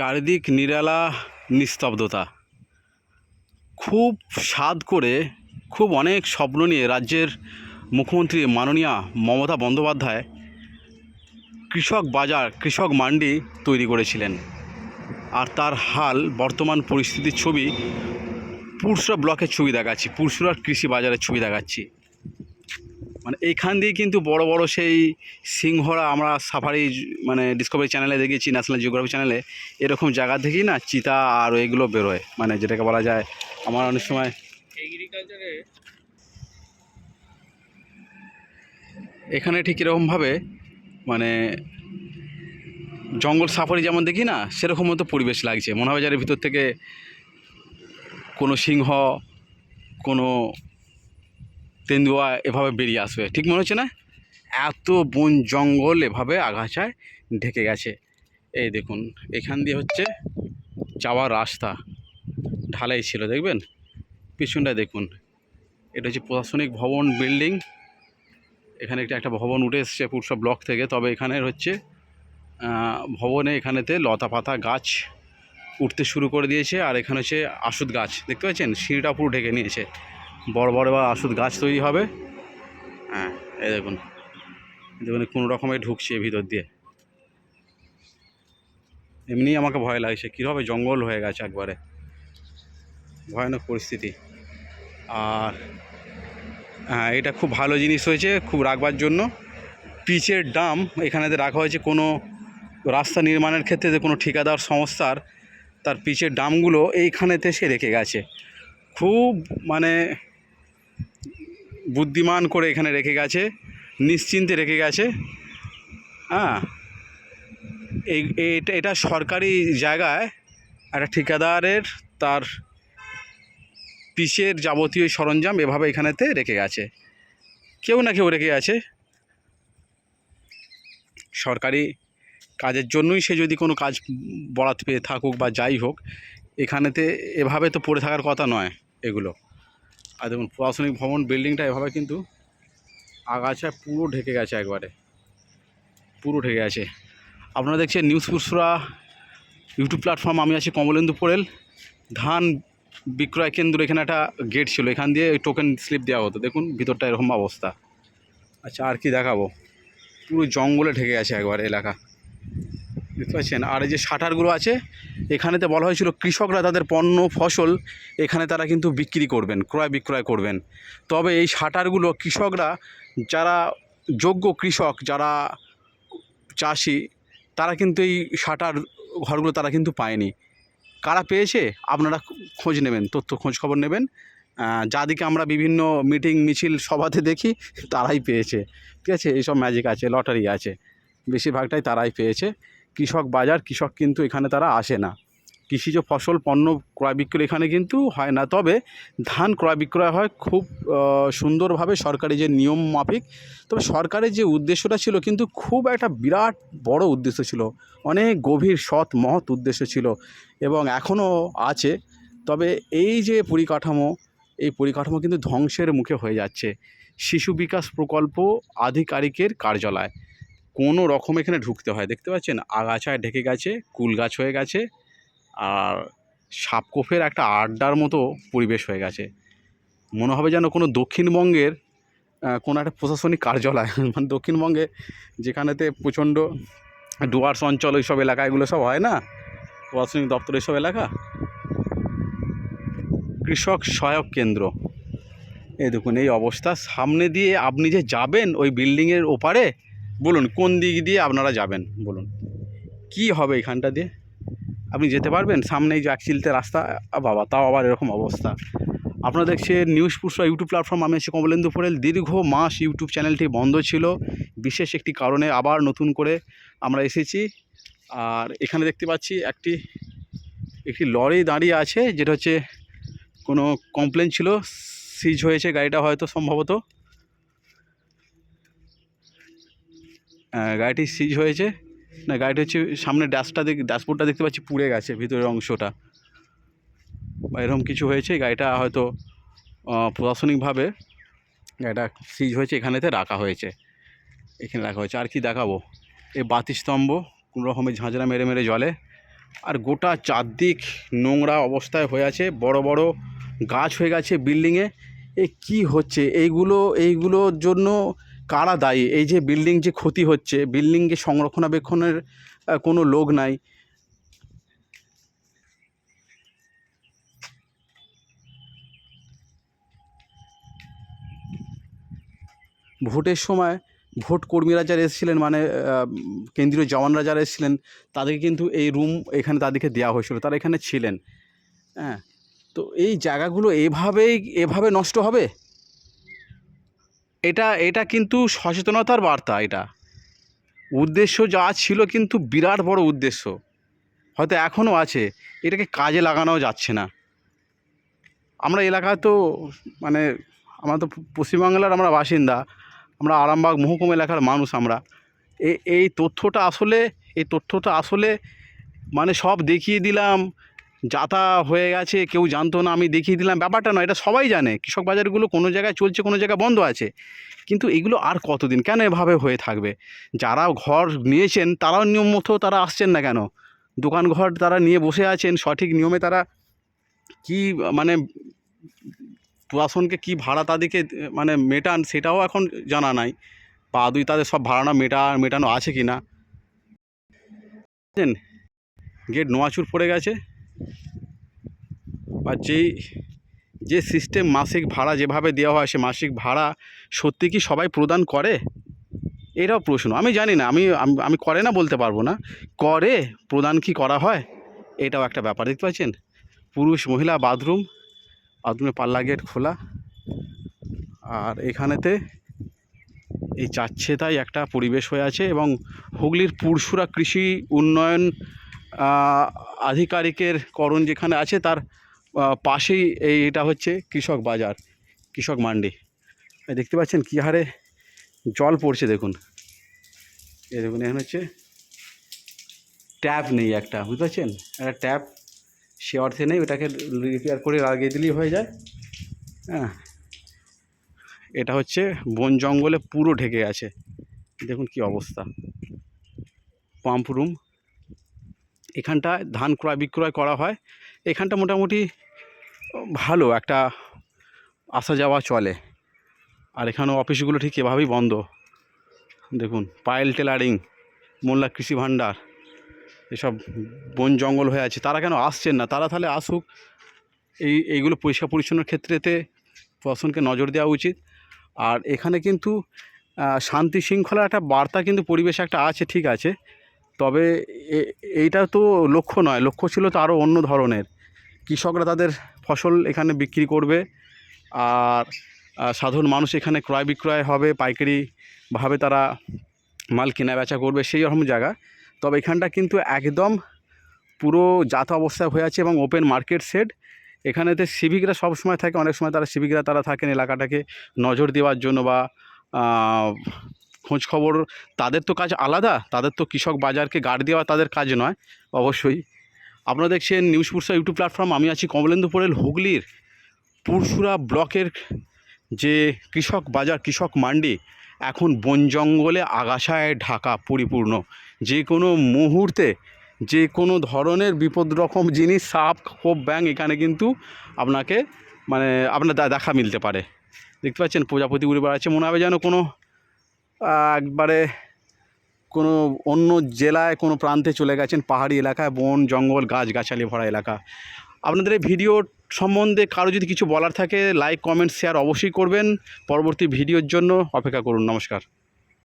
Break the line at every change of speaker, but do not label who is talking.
চারিদিক নিরালা, নিস্তব্ধতা। খুব স্বাদ করে, খুব অনেক স্বপ্ন নিয়ে রাজ্যের মুখ্যমন্ত্রী মাননীয়া মমতা বন্দ্যোপাধ্যায় কৃষক বাজার, কৃষক মান্ডি তৈরি করেছিলেন। আর তার হাল, বর্তমান পরিস্থিতির ছবি পুরসুরা ব্লকের ছবি দেখাচ্ছি, পুরসুরার কৃষি বাজারের ছবি দেখাচ্ছি। মানে এইখান দিয়ে কিন্তু বড় বড় সেই সিংহরা আমরা সাফারি মানে ডিসকভারি চ্যানেলে দেখেছি ন্যাশনাল জিওগ্রাফি চ্যানেলে এরকম জায়গা থেকেই না চিতা আর এগুলো বেরোয়। মানে যেটাকে বলা যায় আমার অনেক সময়
এগ্রিকালচারে
এখানে ঠিক এরকমভাবে মানে জঙ্গল সাফারি যেমন দেখি না সেরকম মতো পরিবেশ লাগছে। মনে হয় যার ভিতর থেকে কোনো সিংহ কোনো তেন্দুয়া এভাবে বেরিয়ে আসবে। ঠিক মনে হচ্ছে না? এত বন জঙ্গল এভাবে আগাছায় ঢেকে গেছে। এই দেখুন, এখান দিয়ে হচ্ছে যাওয়ার রাস্তা। ঢালাই ছিল, দেখবেন? পিছনটা দেখুন, এটা হচ্ছে প্রশাসনিক ভবন, বিল্ডিং। এখানে একটা একটা ভবন উঠে এসছে পুরসা ব্লক থেকে। তবে এখানে হচ্ছে ভবনে এখানেতে লতা পাতা গাছ উঠতে শুরু করে দিয়েছে। আর এখানে হচ্ছে আশুদ গাছ, দেখতে পাচ্ছেন? সিঁড়িটা পুরো ঢেকে নিয়েছে। বড় বড় বা আশুদ গাছ তৈরি হবে। হ্যাঁ এই দেখুন। দেখুন কোনো রকমে ঢুকছে ভিতর দিয়ে। এমনি আমাকে ভয় লাগছে কীভাবে জঙ্গল হয়ে গেছে একবারে। ভয়ানক পরিস্থিতি। আর হ্যাঁ এটা খুব ভালো জিনিস হয়েছে খুব রাখবার জন্য। পিচের ডাম এখানেতে রাখা হয়েছে কোনো রাস্তা নির্মাণের ক্ষেত্রে যে কোনো ঠিকাদার সংস্থার তার পিচের ডামগুলো এইখানেতে সে রেখে গেছে। খুব মানে বুদ্ধিমান করে এখানে রেখে গেছে, নিশ্চিন্তে রেখে গেছে। হ্যাঁ এই, এটা এটা সরকারি জায়গায় একটা ঠিকাদারের তার পিসের যাবতীয় সরঞ্জাম এভাবে এখানেতে রেখে গেছে। কেউ না কেউ রেখে গেছে। সরকারি কাজের জন্যই সে যদি কোনো কাজ বরাত পেয়ে থাকুক বা যাই হোক, এখানেতে এভাবে তো পড়ে থাকার কথা নয় এগুলো। আর দেখুন প্রশাসনিক ভবন বিল্ডিংটা এভাবে কিন্তু আগাছায় পুরো ঢেকে গেছে একবারে। পুরো ঢেকে গেছে। আপনারা দেখছেন নিউজ পুরসুরা ইউটিউব প্ল্যাটফর্ম। আমি আছি কমলেন্দু পোড়েল। ধান বিক্রয় কেন্দ্র এখানে একটা গেট ছিল। এখান দিয়ে টোকেন স্লিপ দেওয়া হতো। দেখুন ভিতরটা এরকম অবস্থা। আচ্ছা আর কি দেখাবো? পুরো জঙ্গলে ঢেকে গেছে একবার এলাকা। দেখতে পাচ্ছেন। আর এই যে শাটারগুলো আছে, এখানেতে বলা হয়েছিল কৃষকরা তাদের পণ্য, ফসল এখানে তারা কিন্তু বিক্রি করবেন, ক্রয় বিক্রয় করবেন। তবে এই শাটারগুলো কৃষকরা, যারা যোগ্য কৃষক, যারা চাষি, তারা কিন্তু এই শাটার ঘরগুলো তারা কিন্তু পায়নি। কারা পেয়েছে? আপনারা খোঁজ নেবেন, তথ্য খোঁজ খবর নেবেন। যাদিকে আমরা বিভিন্ন মিটিং, মিছিল, সভাতে দেখি, তারাই পেয়েছে। ঠিক আছে? এইসব ম্যাজিক আছে, লটারি আছে। বেশিরভাগটাই তারাই পেয়েছে। কৃষক বাজার, কৃষক কিন্তু এখানে তারা আসে না। কৃষিজ ফসল, পণ্য ক্রয় বিক্রয় এখানে কিন্তু হয় না। তবে ধান ক্রয় বিক্রয় হয় খুব সুন্দরভাবে সরকারি যে নিয়ম মাফিক, তবে সরকারের যে উদ্দেশ্যটা ছিল কিন্তু খুব একটা বিরাট বড় উদ্দেশ্য ছিল। অনেক গভীর, সৎ, মহৎ উদ্দেশ্য ছিল এবং এখনও আছে। তবে এই যে পরিকাঠামো, এই পরিকাঠামো কিন্তু ধ্বংসের মুখে হয়ে যাচ্ছে। শিশু বিকাশ প্রকল্প আধিকারিকের কার্যালয়। কোনো রকম এখানে ঢুকতে হয়। দেখতে পাচ্ছেন? আগাছায় ঢেকে গেছে, কুল গাছ হয়ে গেছে, আর সাপকোফের একটা আড্ডার মতো পরিবেশ হয়ে গেছে। মনে হবে যেন কোনো দক্ষিণবঙ্গের কোনো একটা প্রশাসনিক কার্যালয় মানে দক্ষিণবঙ্গে যেখানেতে প্রচণ্ড ডুয়ার্স অঞ্চল ওইসব এলাকা, এগুলো সব হয় না? প্রশাসনিক দপ্তর এইসব এলাকা? কৃষক সহায়ক কেন্দ্র। এই দেখুন, এই অবস্থা। সামনে দিয়ে আপনি যে যাবেন ওই বিল্ডিংয়ের ওপারে বলুন, কোন দিক দিয়ে আপনারা যাবেন? বলুন। কি হবে এখানটা দিয়ে? আপনি যেতে পারবেন? সামনে এই যে একচিলতে রাস্তা বাবা, তাও আবার এরকম অবস্থা। আপনারা দেখছেন নিউজ পুরসা ইউটিউব প্ল্যাটফর্ম, আমি আছি কমলেন্দু পোরেল দীর্ঘ মাস ইউটিউব চ্যানেলটি বন্ধ ছিল। বিশেষ একটি কারণে আবার নতুন করে আমরা এসেছি। আর এখানে দেখতে পাচ্ছি একটি একটি লরি দাঁড়িয়ে আছে, যেটা হচ্ছে কোনো কমপ্লেন ছিল। সিজ হয়েছে গাড়িটা হয়তো সম্ভবত। গাড়িটি সিজ হয়েছে। না, গাড়িটি হচ্ছে সামনে ড্যাশটা দেখ ড্যাশবোর্ডটা দেখতে পাচ্ছি পুড়ে গেছে, ভিতরের অংশটা। বা এরকম কিছু হয়েছে, গাড়িটা হয়তো প্রশাসনিকভাবে গাড়িটা সিজ হয়েছে, এখানেতে রাখা হয়েছে। এখানে রাখা হয়েছে। আর কি দেখাবো? এই বাতিস্তম্ভ কোনো রকমের ঝাঁঝরা মেরে মেরে জলে। আর গোটা চারদিক নোংরা অবস্থায় হয়ে আছে। বড় বড় গাছ হয়ে গেছে বিল্ডিংয়ে। এ কি হচ্ছে? এইগুলো এইগুলোর জন্য কারা দায়ী? এই যে বিল্ডিং যে ক্ষতি হচ্ছে বিল্ডিংকে সংরক্ষণাবেক্ষণের কোনো লোক নাই। ভোটের সময় ভোট কর্মীরা যারা এসেছিলেন মানে কেন্দ্রীয় জওয়ানরা যারা এসেছিলেন, তাদেরকে কিন্তু এই রুম এখানে তাদেরকে দেওয়া হয়েছিল। তারা এখানে ছিলেন। হ্যাঁ তো এই জায়গাগুলো এভাবেই, এভাবে নষ্ট হবে? এটা এটা কিন্তু সচেতনতার বার্তা এটা। উদ্দেশ্য যা ছিল কিন্তু বিরাট বড় উদ্দেশ্য। হয়তো এখনও আছে, এটাকে কাজে লাগানো যাচ্ছে না। আমরা এলাকায় তো মানে আমরা তো পশ্চিমবাংলার আমরা বাসিন্দা, আমরা আরামবাগ মহকুমা এলাকার মানুষ আমরা। এই তথ্যটা আসলে, এই তথ্যটা আসলে মানে সব দেখিয়ে দিলাম যাতা হয়ে গেছে, কেউ জানতো না, আমি দেখিয়ে দিলাম। ব্যাপারটা নয়, এটা সবাই জানে। কৃষক বাজারগুলো কোনো জায়গায় চলছে, কোনো জায়গায় বন্ধ আছে। কিন্তু এগুলো আর কতদিন, কেন এভাবে হয়ে থাকবে? যারা ঘর নিয়েছেন, তারাও নিয়ম মতো তারা আসছেন না কেন? দোকান ঘর তারা নিয়ে বসে আছেন, সঠিক নিয়মে তারা কি মানে প্রশাসনকে কি ভাড়া তাদেরকে মানে মেটান সেটাও এখন জানা নাই। বা আদৌ তাদের সব ভাড়ানো মেটা, মেটানো আছে কি না গেট নোয়াচুর পড়ে গেছে। বা যেই, যে সিস্টেম মাসিক ভাড়া যেভাবে দেওয়া হয় সে মাসিক ভাড়া সত্যি কি সবাই প্রদান করে? এটাও প্রশ্ন। আমি জানি না, আমি আমি করে না বলতে পারব না। করে, প্রদান কি করা হয়? এটাও একটা ব্যাপার, দেখতে পাচ্ছেন? পুরুষ, মহিলা, বাথরুম বাথরুমে পাল্লা গেট খোলা। আর এখানেতে এই চাচ্ছেতাই একটা পরিবেশ হয়ে আছে এবং হুগলির পুরসুরা কৃষি উন্নয়ন আধিকারিকের করণ যেখানে আছে, তার পাশেই এই এটা হচ্ছে কৃষক বাজার, কৃষক মান্ডি। দেখতে পাচ্ছেন কী হারে জল পড়ছে, দেখুন। এই দেখুন, এখানে হচ্ছে ট্যাপ নেই একটা, বুঝতে পারছেন? একটা ট্যাপ সে অর্থে নেই, ওটাকে রিপেয়ার করে লাগিয়ে দিলেই হয়ে যায়। হ্যাঁ। এটা হচ্ছে বন জঙ্গলে পুরো ঢেকে আছে। দেখুন কি অবস্থা। পাম্প রুম এখানটায় ধান ক্রয়, বিক্রয় করা হয়। এখানটা মোটামুটি ভালো, একটা আসা যাওয়া চলে। আর এখানেও অফিসগুলো ঠিক এভাবেই বন্ধ। দেখুন পায়েল টেলারিং, মোল্লা কৃষি ভাণ্ডার, এসব বন জঙ্গল হয়ে আছে। তারা কেন আসছেন না? তারা তাহলে আসুক। এই, এইগুলো পরিষ্কার পরিচ্ছন্নের ক্ষেত্রেতে প্রশাসনকে নজর দেওয়া উচিত। আর এখানে কিন্তু শান্তি শৃঙ্খলার একটা বার্তা কিন্তু পরিবেশে একটা আছে, ঠিক আছে। তবে এইটা তো লক্ষ্য নয়। লক্ষ্য ছিল তো আরও অন্য ধরনের। কৃষকরা তাদের ফসল এখানে বিক্রি করবে আর সাধারণ মানুষ এখানে ক্রয় বিক্রয় হবে পাইকারিভাবে তারা মাল কেনা বেচা করবে সেই রকম জায়গা। তবে এখানটা কিন্তু একদম পুরো জাত অবস্থায় হয়ে আছে এবং ওপেন মার্কেট সেট এখানেতে সিভিকরা সব সময় থাকে, অনেক সময় তারা সিভিকরা তারা থাকেন এলাকাটাকে নজর দেওয়ার জন্য বা খোঁজ খবর তাদের তো কাজ আলাদা, তাদের তো কৃষক বাজারকে গার্ড দেওয়া তাদের কাজ নয়, অবশ্যই। আপনারা দেখছেন নিউজ পুরসা ইউটিউব প্ল্যাটফর্ম, আমি আছি কমলেন্দু পোড়েল, হুগলির পুরসুরা ব্লকের যে কৃষক বাজার, কৃষক মান্ডি, এখন বন জঙ্গলে আগাছায় ঢাকা পরিপূর্ণ। যে কোনো মুহূর্তে, যে কোনো ধরনের বিপদ রকম জিনিস, সাপ, খোপ ব্যাং এখানে কিন্তু আপনাকে মানে আপনার দেখা মিলতে পারে। দেখতে পাচ্ছেন প্রজাপতি উড়ে বেড়াচ্ছে মনে হবে যেন কোনো একবারে কোনো অন্য জেলায়, কোনো প্রান্তে চলে গেছেন পাহাড়ি এলাকায়, বন, জঙ্গল, গাছগাছালি ভরা এলাকা। আপনাদের এই ভিডিও সম্বন্ধে কারও যদি কিছু বলার থাকে লাইক কমেন্ট শেয়ার অবশ্যই করবেন। পরবর্তী ভিডিওর জন্য অপেক্ষা করুন। নমস্কার।